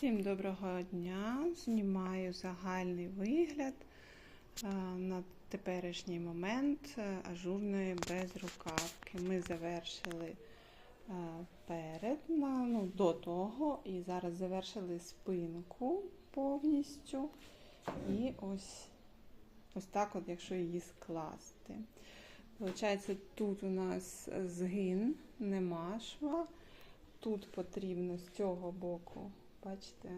Всім доброго дня! Знімаю загальний вигляд на теперішній момент ажурної безрукавки. Ми завершили перед, ну, до того, і зараз завершили спинку повністю. І ось, ось так, от, якщо її скласти. Получається, тут у нас згин, нема шва. Тут потрібно з цього боку, бачите,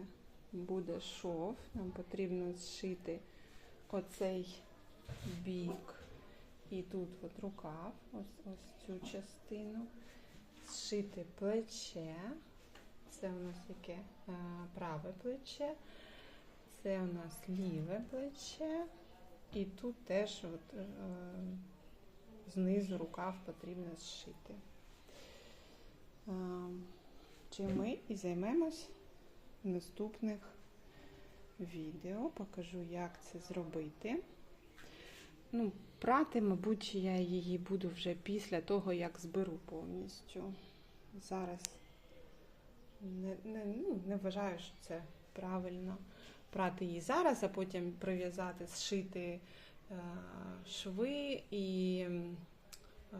буде шов. Нам потрібно зшити оцей бік і тут от рукав, ось, ось цю частину, зшити плече. Це у нас яке Е, праве плече, це у нас ліве плече, і тут теж от, е, знизу рукав потрібно зшити. Е, Чим ми і займемось наступних відео. Покажу, як це зробити. Ну, прати, мабуть, я її буду вже після того, як зберу повністю. Зараз не, не, ну, не вважаю, що це правильно прати її зараз, а потім прив'язати, зшити е, шви і е,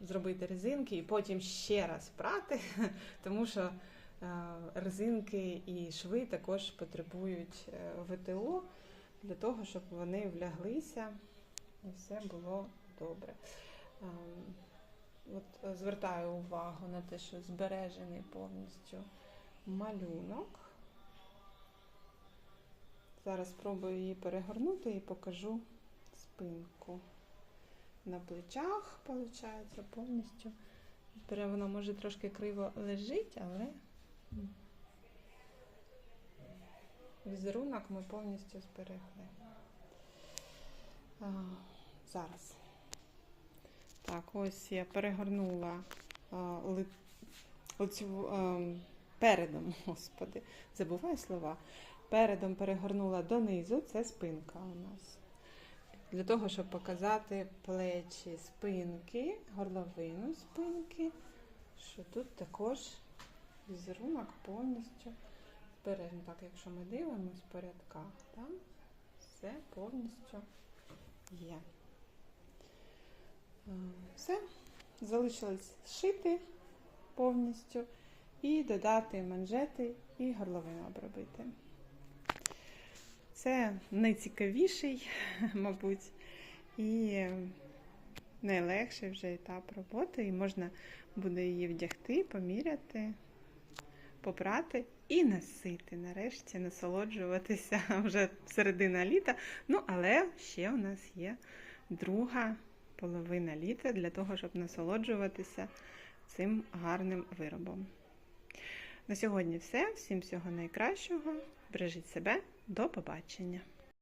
зробити резинки, і потім ще раз прати, тому що резинки і шви також потребують е, ВТО для того, щоб вони вляглися і все було добре. Ем, От е, звертаю увагу на те, що збережений повністю малюнок. Зараз спробую її перегорнути і покажу спинку. На плечах, виходить, повністю. Вона може трошки криво лежить, але візерунок ми повністю зберегли. А, зараз. Так, ось я перегорнула а, ли, оцю, а, передом, господи, забуваю слова. Передом перегорнула донизу, це спинка у нас. Для того, щоб показати плечі спинки, горловину спинки, що тут також візерунок повністю збережений. Так, якщо ми дивимося по рядках, там все повністю є. Е, Все, залишилось зшити повністю і додати манжети і горловину обробити. Це найцікавіший, мабуть, і найлегший вже етап роботи. І можна буде її вдягти, поміряти, попрати і носити. Нарешті насолоджуватися вже середина літа. Ну, але ще у нас є друга половина літа для того, щоб насолоджуватися цим гарним виробом. На сьогодні все. Всім всього найкращого. Бережіть себе. До побачення!